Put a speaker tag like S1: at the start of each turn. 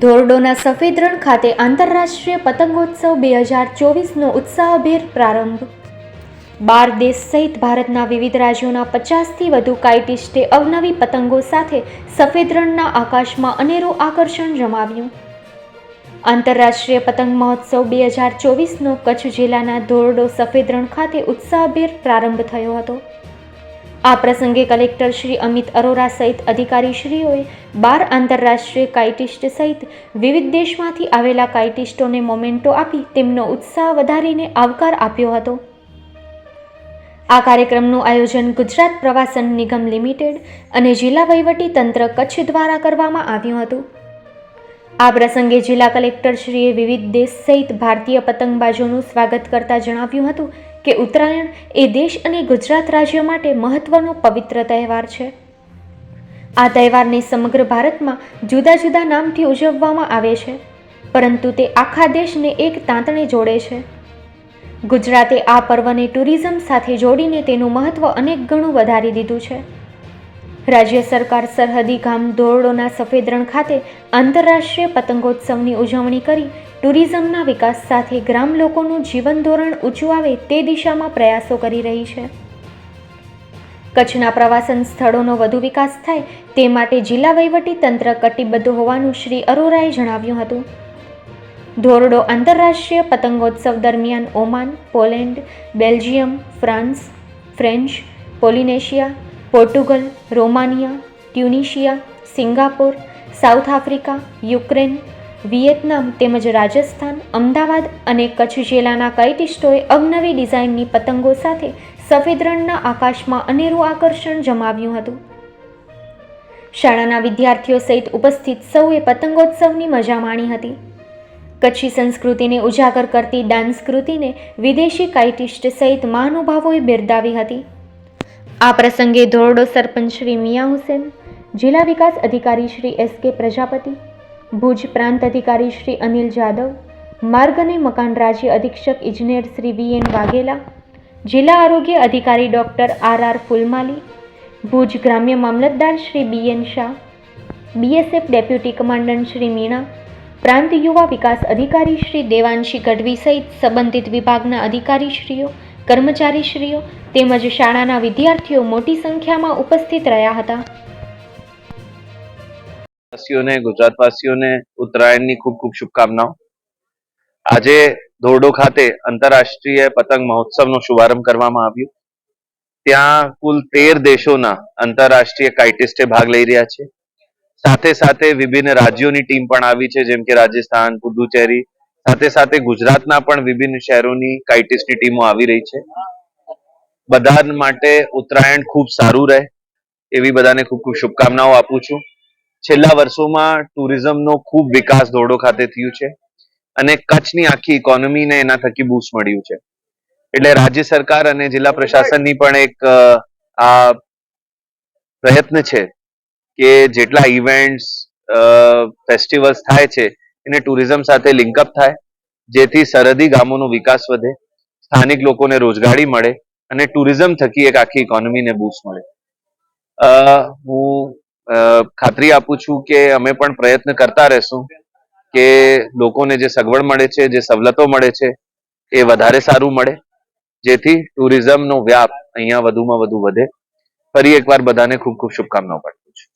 S1: ધોરડોના સફેદ રણ ખાતે આંતરરાષ્ટ્રીય પતંગોત્સવ બે હજાર ચોવીસનો ઉત્સાહભેર પ્રારંભ. બાર દેશ સહિત ભારતના વિવિધ રાજ્યોના પચાસથી વધુ કાઇટિસ્ટે અવનવી પતંગો સાથે સફેદ રણના આકાશમાં અનેરું આકર્ષણ જમાવ્યું. આંતરરાષ્ટ્રીય પતંગ મહોત્સવ બે હજાર ચોવીસનો કચ્છ જિલ્લાના ધોરડો સફેદ રણ ખાતે ઉત્સાહભેર પ્રારંભ થયો હતો. આ પ્રસંગે કલેક્ટર શ્રી અમિત અરોરા સહિત અધિકારીશ્રીઓએ બાર આંતરરાષ્ટ્રીય કાઇટિસ્ટ સહિત વિવિધ દેશમાંથી આવેલા કાઇટિસ્ટોને મોમેન્ટો આપી તેમનો ઉત્સાહ વધારીને આવકાર આપ્યો હતો. આ કાર્યક્રમનું આયોજન ગુજરાત પ્રવાસન નિગમ લિમિટેડ અને જિલ્લા વહીવટી તંત્ર કચ્છ દ્વારા કરવામાં આવ્યું હતું. આ પ્રસંગે જિલ્લા કલેક્ટરશ્રીએ વિવિધ દેશ સહિત ભારતીય પતંગબાજોનું સ્વાગત કરતા જણાવ્યું હતું કે ઉત્તરાયણ એ દેશ અને ગુજરાત રાજ્ય માટે મહત્વનો પવિત્ર તહેવાર છે. આ તહેવારને સમગ્ર ભારતમાં જુદા જુદા નામથી ઉજવવામાં આવે છે, પરંતુ તે આખા દેશને એક તાંતણે જોડે છે. ગુજરાતે આ પર્વને ટુરિઝમ સાથે જોડીને તેનું મહત્વ અનેક ગણું વધારી દીધું છે. રાજ્ય સરકાર સરહદી ગામ ધોરડોના સફેદ રણ ખાતે આંતરરાષ્ટ્રીય પતંગોત્સવની ઉજવણી કરી ટુરિઝમના વિકાસ સાથે ગ્રામ લોકોનું જીવન ધોરણ ઊંચું આવે તે દિશામાં પ્રયાસો કરી રહી છે. કચ્છના પ્રવાસન સ્થળોનો વધુ વિકાસ થાય તે માટે જિલ્લા વહીવટી તંત્ર કટિબદ્ધ હોવાનું શ્રી અરોરાએ જણાવ્યું હતું. ધોરડો આંતરરાષ્ટ્રીય પતંગોત્સવ દરમિયાન Oman, Poland, Belgium, France, French, Polynesia Portugal, Romania, Tunisia, Singapore, South Africa, Ukraine, Vietnam તેમજ રાજસ્થાન, અમદાવાદ અને કચ્છ જિલ્લાના કાઇટિસ્ટોએ અવનવી ડિઝાઇનની પતંગો સાથે સફેદ રણના આકાશમાં અનેરું આકર્ષણ જમાવ્યું હતું. શાળાના વિદ્યાર્થીઓ સહિત ઉપસ્થિત સૌએ પતંગોત્સવની મજા માણી હતી. કચ્છી સંસ્કૃતિને ઉજાગર કરતી ડાન્સ કૃતિને વિદેશી કાઇટિસ્ટ સહિત મહાનુભાવોએ બિરદાવી હતી. આ પ્રસંગે ધોરડો સરપંચ શ્રી મિયા હુસેન, જિલ્લા વિકાસ અધિકારી શ્રી એસ કે પ્રજાપતિ, ભુજ પ્રાંત અધિકારી શ્રી અનિલ જાદવ, માર્ગ અને મકાન રાજ્ય અધિક્ષક ઇજનેર શ્રી વી એન વાઘેલા, જિલ્લા આરોગ્ય અધિકારી doctor R R Phulmali, Bhuj ગ્રામ્ય મામલતદાર Shri B N Shah BSF deputy commandant Shri Meena, પ્રાંત યુવા વિકાસ અધિકારી શ્રી દેવાંશી ગઢવી સહિત સંબંધિત વિભાગના અધિકારીશ્રીઓ કર્મચારીશ્રીઓ તેમજ શાળાના વિદ્યાર્થીઓ મોટી સંખ્યામાં ઉપસ્થિત રહ્યા હતા.
S2: વાસીઓને ગુજરાતવાસીઓને ઉત્તરાયણની ખૂબ ખૂબ શુભકામનાઓ. આજે ધોરડો ખાતે આંતરરાષ્ટ્રીય પતંગ મહોત્સવનો શુભારંભ કરવામાં આવ્યો. ત્યાં કુલ તેર દેશોના આંતરરાષ્ટ્રીય કાઇટિસ્ટે ભાગ લઈ રહ્યા છે. સાથે સાથે વિભિન્ન રાજ્યોની ટીમ પણ આવી છે, જેમ કે રાજસ્થાન પુદુચેરી સાથે સાથે ગુજરાતના પણ વિભિન્ન શહેરોની કાઇટિસ્ટની ટીમો આવી રહી છે. બધા માટે ઉત્તરાયણ ખૂબ સારું રહે, એવી બધાને ખૂબ ખૂબ શુભકામનાઓ આપું છું. છેલ્લા વર્ષોમાં ટુરિઝમનો ખૂબ વિકાસ ધોરડો ખાતે થયું છે અને કચ્છની આખી ઇકોનોમીને એના થકી બૂસ્ટ મળ્યું છે. એટલે રાજ્ય સરકાર અને જિલ્લા પ્રશાસનની પણ એક આ પ્રયત્ન છે કે જેટલા ઇવેન્ટ્સ ફેસ્ટિવલ્સ થાય છે એને ટુરિઝમ સાથે લિંકઅપ થાય, જેથી સરહદી ગામોનો વિકાસ વધે, સ્થાનિક લોકોને રોજગારી મળે અને ટુરિઝમ થકી એક આખી ઇકોનોમીને બૂસ્ટ મળે. હું ખાતરી આપું છું કે અમે પણ પ્રયત્ન કરતા રહેશું કે લોકોને જે સગવડ મળે છે, જે સવલતો મળે છે, એ વધારે સારું મળે, જેથી ટુરિઝમનો વ્યાપ અહીંયા વધુમાં વધુ વધે. ફરી એકવાર બધાને ખૂબ ખૂબ શુભકામનાઓ પાઠવું છું.